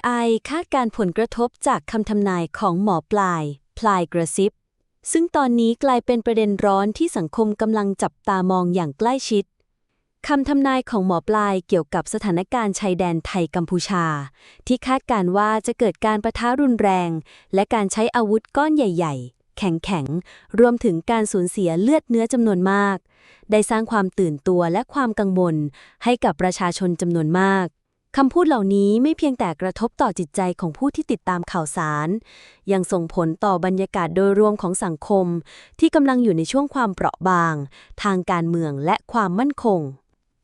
AI คาดการ์ผลกระทบจากคำทำนายของหมอปลาย พลายกระซิบ ซึ่งตอนนี้กลายเป็นประเด็นร้อนที่สังคมกำลังจับตามองอย่างใกล้ชิดคำทำนายของหมอปลายเกี่ยวกับสถานการณ์ชายแดนไทยกัมพูชา ที่คาดการว่าจะเกิดการประทะรุนแรง และการใช้อาวุธก้อนใหญ่ ๆ แข็งๆ รวมถึงการสูญเสียเลือดเนื้อจำนวนมาก ได้สร้างความตื่นตัวและความกังวลให้กับประชาชนจำนวนมาก คำพูดเหล่านี้ไม่เพียงแต่กระทบต่อจิตใจของผู้ที่ติดตามข่าวสาร ยังส่งผลต่อบรรยากาศโดยรวมของสังคม ที่กำลังอยู่ในช่วงความเปราะบาง ทางการเมืองและความมั่นคง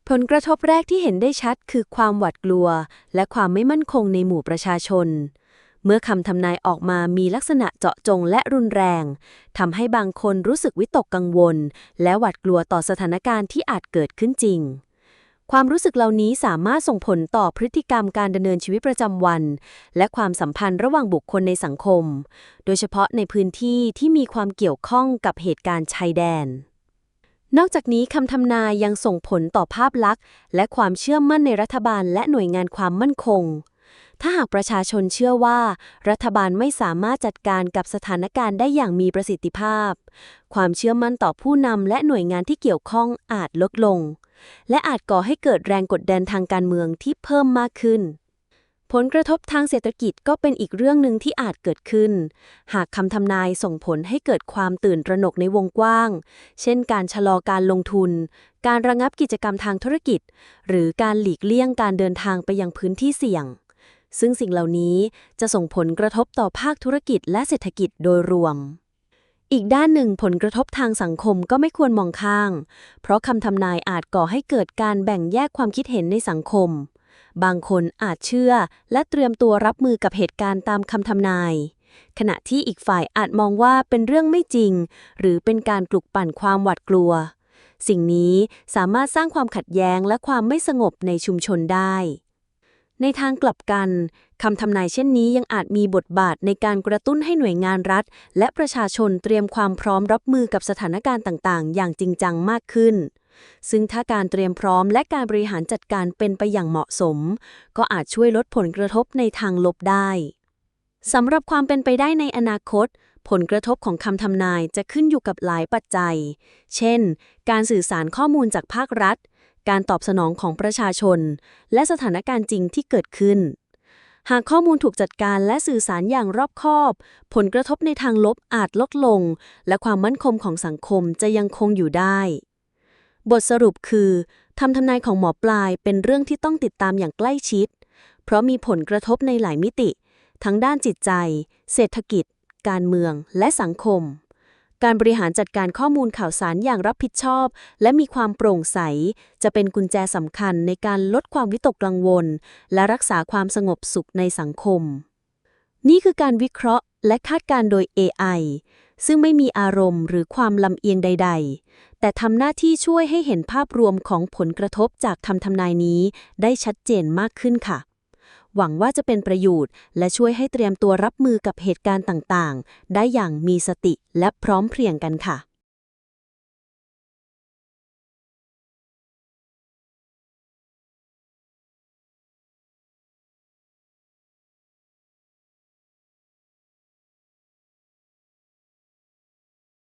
ผลกระทบแรกที่เห็นได้ชัดคือความหวาดกลัว และความไม่มั่นคงในหมู่ประชาชน เมื่อคำทำนายออกมามีลักษณะเจาะจงและรุนแรงทำให้บางคนรู้สึกวิตกกังวล และหวาดกลัวต่อสถานการณ์ที่อาจเกิดขึ้นจริง ความรู้สึกเหล่านี้สามารถส่งผลต่อพฤติกรรมการดำเนินชีวิตประจำวัน และความสัมพันธ์ระหว่างบุคคลในสังคม โดยเฉพาะในพื้นที่ที่มีความเกี่ยวข้องกับเหตุการณ์ชายแดน นอกจากนี้คำทำนายยังส่งผลต่อภาพลักษณ์ และความเชื่อมั่นในรัฐบาลและหน่วยงานความมั่นคง ถ้าหากประชาชนเชื่อว่า รัฐบาลไม่สามารถจัดการกับสถานการณ์ได้อย่างมีประสิทธิภาพ ความเชื่อมั่นต่อผู้นำและหน่วยงานที่เกี่ยวข้องอาจลดลง และอาจก่อให้เกิดแรงกดดันทางการเมืองที่เพิ่มมากขึ้น ผลกระทบทางเศรษฐกิจก็เป็นอีกเรื่องหนึ่งที่อาจเกิดขึ้น หากคำทำนายส่งผลให้เกิดความตื่นตระหนกในวงกว้าง เช่น การชะลอการลงทุน การระงับกิจกรรมทางธุรกิจ หรือการหลีกเลี่ยงการเดินทางไปยังพื้นที่เสี่ยง ซึ่งสิ่งเหล่านี้จะส่งผลกระทบต่อภาคธุรกิจและเศรษฐกิจโดยรวม อีกด้านหนึ่งผลกระทบทางสังคมก็ไม่ควรมองข้างเพราะคำทำนายอาจก่อให้เกิดการแบ่งแยกความคิดเห็นในสังคม บางคนอาจเชื่อและเตรียมตัวรับมือกับเหตุการณ์ตามคำทำนาย ขณะที่อีกฝ่ายอาจมองว่าเป็นเรื่องไม่จริง หรือเป็นการปลุกปั่นความหวาดกลัว สิ่งนี้สามารถสร้างความขัดแย้งและความไม่สงบในชุมชนได้ ในทางกลับกันคำทำนายเช่นนี้ยังอาจมีบทบาทในการกระตุ้นให้หน่วยงานรัฐ และประชาชนเตรียมความพร้อมรับมือกับสถานการณ์ต่าง ๆ อย่างจริงจังมากขึ้น ซึ่งถ้าการเตรียมพร้อมและการบริหารจัดการเป็นไปอย่างเหมาะสม ก็อาจช่วยลดผลกระทบในทางลบได้สำหรับความเป็นไปได้ในอนาคต ผลกระทบของคำทำนายจะขึ้นอยู่กับหลายปัจจัย เช่น การสื่อสารข้อมูลจากภาครัฐ การตอบสนองของประชาชน และสถานการณ์จริงที่เกิดขึ้น หากข้อมูลถูกจัดการและสื่อสารอย่างรอบคอบ ผลกระทบในทางลบอาจลดลง และความมั่นคงของสังคมจะยังคงอยู่ได้ บทสรุปคือคำทำนายของหมอปลายเป็นเรื่องที่ต้องติดตามอย่างใกล้ชิด เพราะมีผลกระทบในหลายมิติ ทั้งด้านจิตใจ เศรษฐกิจ การเมือง และสังคม การบริหารจัดการข้อมูลข่าวสารอย่างรับผิดชอบ และมีความโปร่งใส จะเป็นกุญแจสำคัญในการลดความวิตกกังวล และรักษาความสงบสุขในสังคม นี่คือการวิเคราะห์และคาดการณ์โดย AI ซึ่งไม่มีอารมณ์หรือความลำเอียงใด ๆ แต่ทำหน้าที่ช่วยให้เห็นภาพรวมของผลกระทบจากคำทำนายนี้ได้ชัดเจนมากขึ้นค่ะ หวังว่าจะเป็นประโยชน์ และช่วยให้เตรียมตัวรับมือกับเหตุการณ์ต่างๆ ได้อย่างมีสติและพร้อมเพรียงกันค่ะ